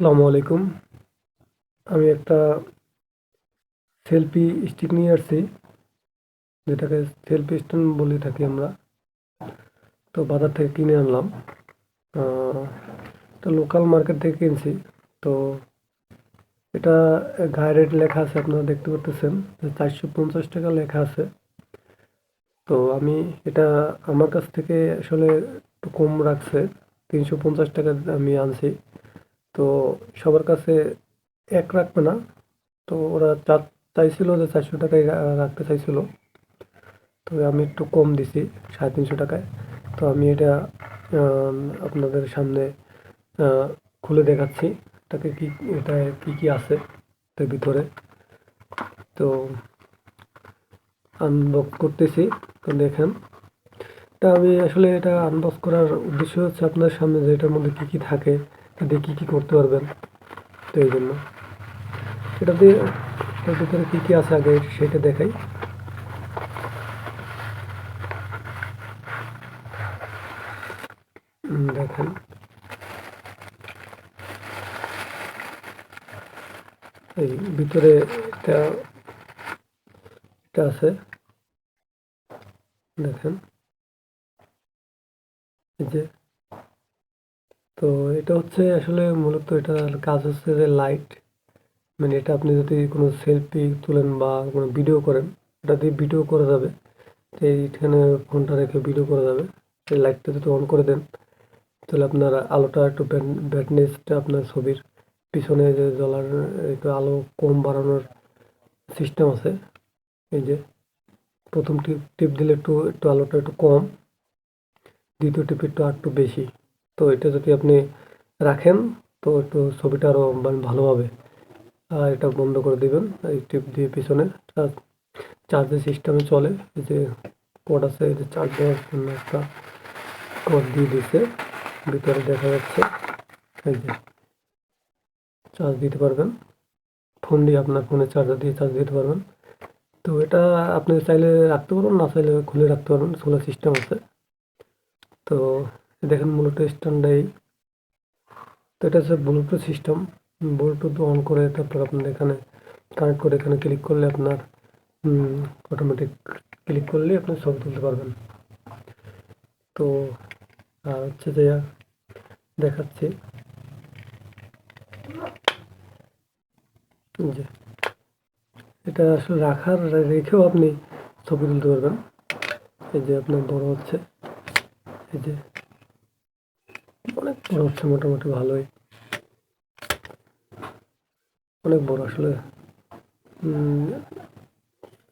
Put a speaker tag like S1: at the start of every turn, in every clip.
S1: আসসালামু আলাইকুম। আমি একটা সেলফি স্টিক নিয়ে আসছি, যেটাকে সেলফি স্ট্যান্ড বলে থাকি আমরা। তো বাজার থেকে কিনে আনলাম। এটা লোকাল মার্কেট থেকে কিনছি। তো এটা গায়ে রেট লেখা আছে, আপনারা দেখতে পাচ্ছেন চারশো পঞ্চাশ টাকা লেখা আছে। তো আমি এটা আমার কাছ থেকে আসলে একটু কম রাখছে। তিনশো পঞ্চাশ টাকা আমি আনছি। তো সবার কাছে এক রাখবে না। তো ওরা চার, চাইছিল যে চারশো টাকায় রাখতে চাইছিল। তো আমি একটু কম দিছি, সাড়ে তিনশো টাকায়। তো আমি এটা আপনাদের সামনে খুলে দেখাচ্ছি, এটাকে কি, এটা কি কি আছে এর ভিতরে। তো আনবক্স করতেছি, তো দেখেন। তা আমি আসলে এটা আনবক্স করার উদ্দেশ্য হচ্ছে আপনার সামনে যে এটার মধ্যে কি কি থাকে। দিয়ে কি করতে পারবেন? তো এই জন্য। এটা দিয়ে ভিতরে কি কি আছে আগে সেটা দেখাই। দেখেন। এই ভিতরে এটা এটা আছে। দেখেন। যে তো এটা হচ্ছে আসলে মূলত এটার কাজ হচ্ছে যে লাইট মানে এটা আপনি যদি কোনো সেলফি তুলেন বা কোনো ভিডিও করেন, এটা দিয়ে ভিডিও করা যাবে। তো এইখানে ফোনটা রেখে ভিডিও করা যাবে। এই লাইটটা যদি অন করে দেন, তাহলে আপনার আলোটা একটু ব্রাইটনেসটা আপনার ছবির পিছনে যে জ্বলার একটু আলো কম বাড়ানোর সিস্টেম আছে। এই যে প্রথম টিপ টিপ দিলে একটু একটু আলোটা একটু কম, দ্বিতীয় টিপ একটু আর একটু বেশি। তো এটা যদি আপনি রাখেন, তো একটু ছবিটা আরও মানে ভালো হবে আর এটা বন্ধ করে দিবেন, এই টিপ দিয়ে পিছনে। চার্জের সিস্টেমে চলে যে কোড আছে যে চার্জ দেওয়ার জন্য একটা কোড দিয়ে দিছে ভিতরে দেখা যাচ্ছে, এই যে চার্জ দিতে পারবেন। ফোন দিয়ে আপনার ফোনে চার্জার দিয়ে চার্জ দিতে পারবেন। তো এটা আপনি চাইলে রাখতে পারবেন, না চাইলে খুলে রাখতে পারবেন সোলার সিস্টেম আছে। তো দেখেন মূলত স্ট্যান্ডাই তো এটা হচ্ছে ব্লুটুথ সিস্টেম ব্লুটুথ অন করে তারপর আপনার এখানে কানেক্ট করে এখানে ক্লিক করলে আপনার অটোমেটিক ক্লিক করলে আপনি ছবি তুলতে পারবেন। তো, আর হচ্ছে যে দেখাচ্ছি। যে, এটা আসলে রাখার রেখেও আপনি ছবি তুলতে পারবেন। এই যে আপনার বড় হচ্ছে। এই যে অনেক বড় হচ্ছে, মোটামুটি ভালোই। অনেক বড় আসলে।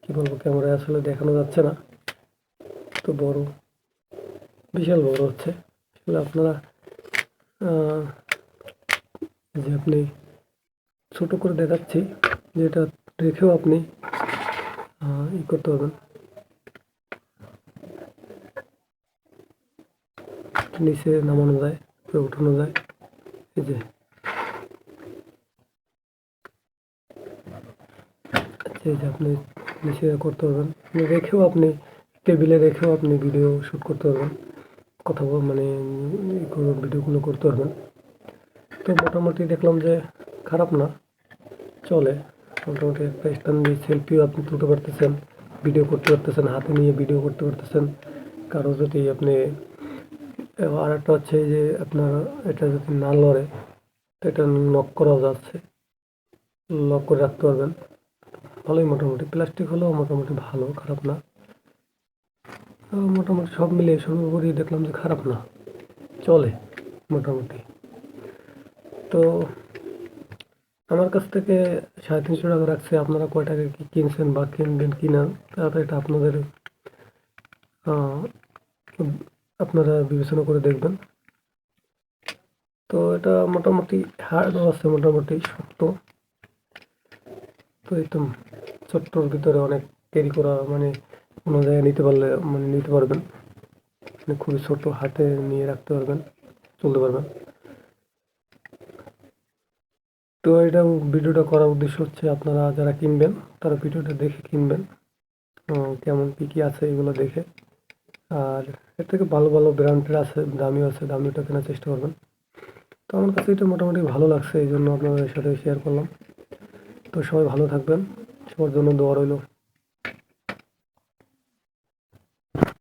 S1: কি বলব, ক্যামেরায় আসলে দেখানো যাচ্ছে না। তো বড়, বিশাল বড় হচ্ছে। আসলে আপনারা যে আপনি ছোট করে দেখাচ্ছি যে এটা রেখেও আপনি ই করতে পারবেন। নিচে নামানো যায় উঠানো যায়, এই যে। আচ্ছা এই যে আপনি নিচে করতে পারবেন। রেখেও আপনি, টেবিলে রেখেও আপনি ভিডিও শ্যুট করতে পারবেন। কথা মানে ভিডিওগুলো করতে পারবেন। তো মোটামুটি দেখলাম যে খারাপ না, চলে। মোটামুটি একটা স্ট্যান্ড দিয়ে সেলফিও আপনি তুলতে পারতেছেন ভিডিও করতে পারতেছেন, হাতে নিয়ে ভিডিও করতে পারতেছেন। কারও যদি আপনি আর একটা হচ্ছে যে আপনার এটা যদি না লড়ে এটা লক করাও যাচ্ছে। লক করে রাখতে পারবেন। ভালোই মোটামুটি। প্লাস্টিক হলেও মোটামুটি ভালো, খারাপ না। মোটামুটি সব মিলিয়ে সর্বোপরি দেখলাম যে খারাপ না। চলে, মোটামুটি। তো আমার কাছ থেকে সাড়ে তিনশো টাকা রাখছে। আপনারা কয় টাকা কি কিনছেন বা কিনবেন কিনা তাহলে এটা আপনাদের আপনারা বিবেচনা করে দেখবেন। তো এটা মোটামুটি হার্ডও আছে, মোটামুটি শক্ত। তো একদম ছোট্টর ভিতরে অনেক ক্যারি করা মানে কোনো জায়গায় নিতে পারলে মানে নিতে পারবেন। মানে খুবই ছোট হাতে নিয়ে রাখতে পারবেন, চলতে পারবেন। তো এটা ভিডিওটা করার উদ্দেশ্য হচ্ছে আপনারা যারা কিনবেন, তারা ভিডিওটা দেখে কিনবেন। কেমন কী কী আছে এগুলো দেখে। আর এর থেকে ভালো ভালো ব্র্যান্ডের আছে, দামিও আছে, দামিটা কেনার চেষ্টা করবেন। তো আমার কাছে এটা মোটামুটি ভালো লাগছে, এই জন্য আপনাদের সাথে শেয়ার করলাম। তো সবাই ভালো থাকবেন, সবার জন্য দোয়া রইল।